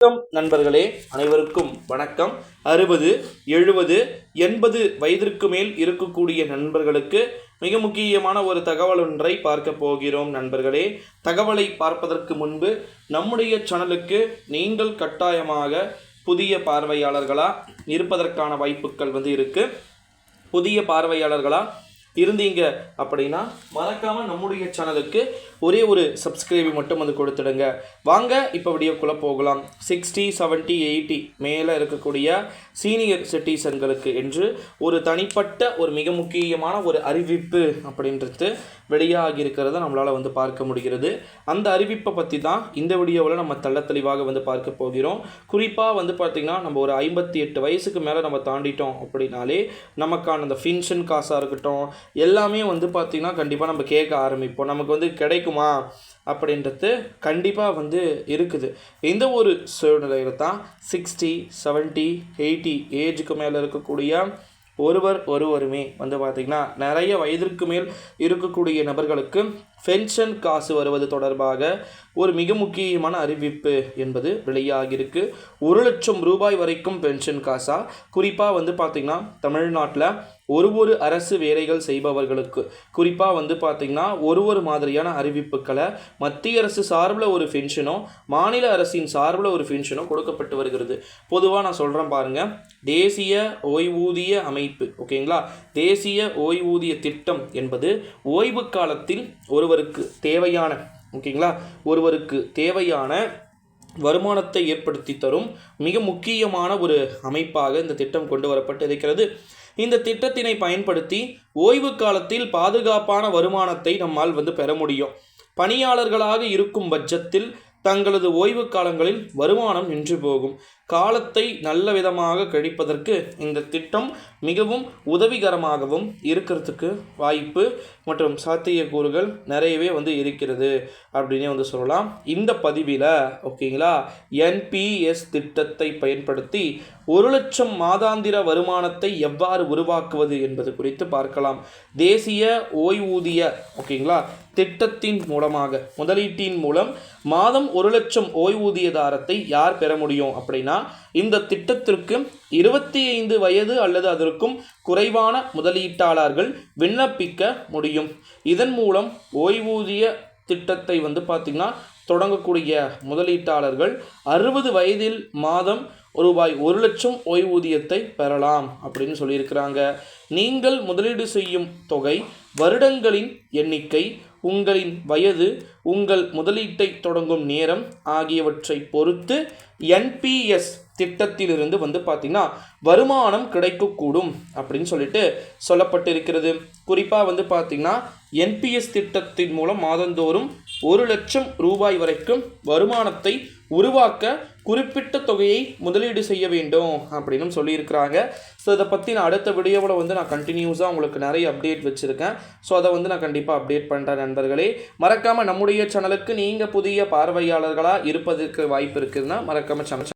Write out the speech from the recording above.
வணக்கம் நண்பர்களே அனைவருக்கும் வணக்கம். அறுபது எழுபது எண்பது வயதிற்கு மேல் இருக்கக்கூடிய நண்பர்களுக்கு மிக முக்கியமான ஒரு தகவல் ஒன்றை பார்க்க போகிறோம் நண்பர்களே. தகவலை பார்ப்பதற்கு முன்பு நம்முடைய சேனலுக்கு நீங்கள் கட்டாயமாக புதிய பார்வையாளர்களாக இருப்பதற்கான வாய்ப்புகள் வந்து இருக்கு. புதிய பார்வையாளர்களா இருந்தீங்க அப்படின்னா மறக்காமல் நம்முடைய சேனலுக்கு ஒரே ஒரு சப்ஸ்கிரைபை மட்டும் வந்து கொடுத்துடுங்க. வாங்க இப்போ வீடியோக்குள்ளே போகலாம். சிக்ஸ்டி செவன்ட்டி எயிட்டி மேலே இருக்கக்கூடிய சீனியர் சிட்டிசன்களுக்கு என்று ஒரு தனிப்பட்ட ஒரு மிக முக்கியமான ஒரு அறிவிப்பு அப்படின்றது வெளியாகி இருக்கிறத நம்மளால் வந்து பார்க்க முடிகிறது. அந்த அறிவிப்பை பற்றி தான் இந்த வீடியோவில் நம்ம தள்ள தெளிவாக வந்து பார்க்க போகிறோம். குறிப்பாக வந்து பார்த்திங்கன்னா நம்ம ஒரு ஐம்பத்தி எட்டு வயசுக்கு மேலே நம்ம தாண்டிட்டோம் அப்படின்னாலே நமக்கான அந்த ஃபின்ஷன் காசாக இருக்கட்டும் எல்லாமே வந்து பார்த்திங்கன்னா கண்டிப்பாக நம்ம கேட்க ஆரம்பிப்போம். நமக்கு வந்து கிடைக்குமா? அப்படின்றது கண்டிப்பாக வந்து இருக்குது. இந்த ஒரு சூழ்நிலையில் தான் சிக்ஸ்டி செவன்ட்டி எயிட்டி ஏஜுக்கு மேலே இருக்கக்கூடிய ஒருவர் ஒருவருமே வந்து பார்த்திங்கன்னா நிறைய வயதிற்கு மேல் இருக்கக்கூடிய நபர்களுக்கு பென்ஷன் காசு வருவது தொடர்பாக ஒரு மிக முக்கியமான அறிவிப்பு என்பது வெளியாகியிருக்கு. ஒரு லட்சம் ரூபாய் வரைக்கும் பென்ஷன் காசாக குறிப்பாக வந்து பார்த்திங்கன்னா தமிழ்நாட்டில் ஒரு ஒரு அரசு வேலைகள் செய்பவர்களுக்கு. குறிப்பாக வந்து பார்த்திங்கன்னா ஒரு ஒரு மாதிரியான அறிவிப்புகளை மத்திய அரசு சார்பில் ஒரு பென்ஷனோ மாநில அரசின் சார்பில் ஒரு பென்ஷனோ கொடுக்கப்பட்டு வருகிறது. பொதுவாக நான் சொல்கிறேன் பாருங்கள் தேசிய ஓய்வூதிய அமைப்பு ஓகேங்களா? தேசிய ஓய்வூதிய திட்டம் என்பது ஓய்வு காலத்தில் ஒருவருக்கு தேவையான ஓகேங்களா? ஒருவருக்கு தேவையான வருமானத்தை ஏற்படுத்தி தரும் மிக முக்கியமான ஒரு அமைப்பாக இந்த திட்டம் கொண்டு வரப்பட்டு இருக்கிறது இந்த திட்டத்தினை பயன்படுத்தி ஓய்வு காலத்தில் பாதுகாப்பான வருமானத்தை நம்மால் வந்து பெற முடியும். பணியாளர்களாக இருக்கும் பட்சத்தில் தங்களது ஓய்வு காலங்களில் வருமானம் நின்று போகும். காலத்தை நல்ல விதமாக கழிப்பதற்கு இந்த திட்டம் மிகவும் உதவிகரமாகவும் இருக்கிறதுக்கு வாய்ப்பு மற்றும் சாத்தியக்கூறுகள் நிறையவே வந்து இருக்கிறது அப்படின்னே வந்து சொல்லலாம். இந்த பதிவில் ஓகேங்களா என்பிஎஸ் திட்டத்தை பயன்படுத்தி ஒரு லட்சம் மாதாந்திர வருமானத்தை எவ்வாறு உருவாக்குவது என்பது குறித்து பார்க்கலாம். தேசிய ஓய்வூதிய ஓகேங்களா திட்டத்தின் மூலமாக முதலீட்டின் மூலம் மாதம் ஒரு லட்சம் ஓய்வூதியதாரத்தை யார் பெற முடியும் அப்படின்னா இந்த திட்டத்திற்கு இருபத்தி ஐந்து வயது அல்லது அதற்கும் குறைவான முதலீட்டாளர்கள் விண்ணப்பிக்க முடியும். இதன் மூலம் ஓய்வூதிய திட்டத்தை வந்து பார்த்திங்கன்னா தொடங்கக்கூடிய முதலீட்டாளர்கள் அறுபது வயதில் மாதம் ரூபாய் ஒரு லட்சம் ஓய்வூதியத்தை பெறலாம் அப்படின்னு சொல்லியிருக்கிறாங்க. நீங்கள் முதலீடு செய்யும் தொகை வருடங்களின் எண்ணிக்கை உங்களின் வயது உங்கள் முதலீட்டை தொடங்கும் நேரம் ஆகியவற்றை பொறுத்து என்பிஎஸ் திட்டத்திலிருந்து வந்து பார்த்திங்கன்னா வருமானம் கிடைக்கக்கூடும் அப்படின்னு சொல்லிட்டு சொல்லப்பட்டிருக்கிறது. குறிப்பாக வந்து பார்த்திங்கன்னா என்பிஎஸ் திட்டத்தின் மூலம் மாதந்தோறும் ஒரு லட்சம் ரூபாய் வரைக்கும் வருமானத்தை உருவாக்க குறிப்பிட்ட தொகையை முதலீடு செய்ய வேண்டும் அப்படின்னு சொல்லியிருக்கிறாங்க. ஸோ இதை பற்றி நான் அடுத்த வீடியோவில் வந்து நான் கண்டினியூஸாக உங்களுக்கு நிறைய அப்டேட் வச்சுருக்கேன். ஸோ அதை வந்து நான் கண்டிப்பாக அப்டேட் பண்ணுறேன் நண்பர்களே. மறக்காமல் நம்முடைய சேனலுக்கு நீங்கள் புதிய பார்வையாளர்களாக இருப்பதற்கு வாய்ப்பு இருக்குதுன்னா மறக்காமல் சேனல்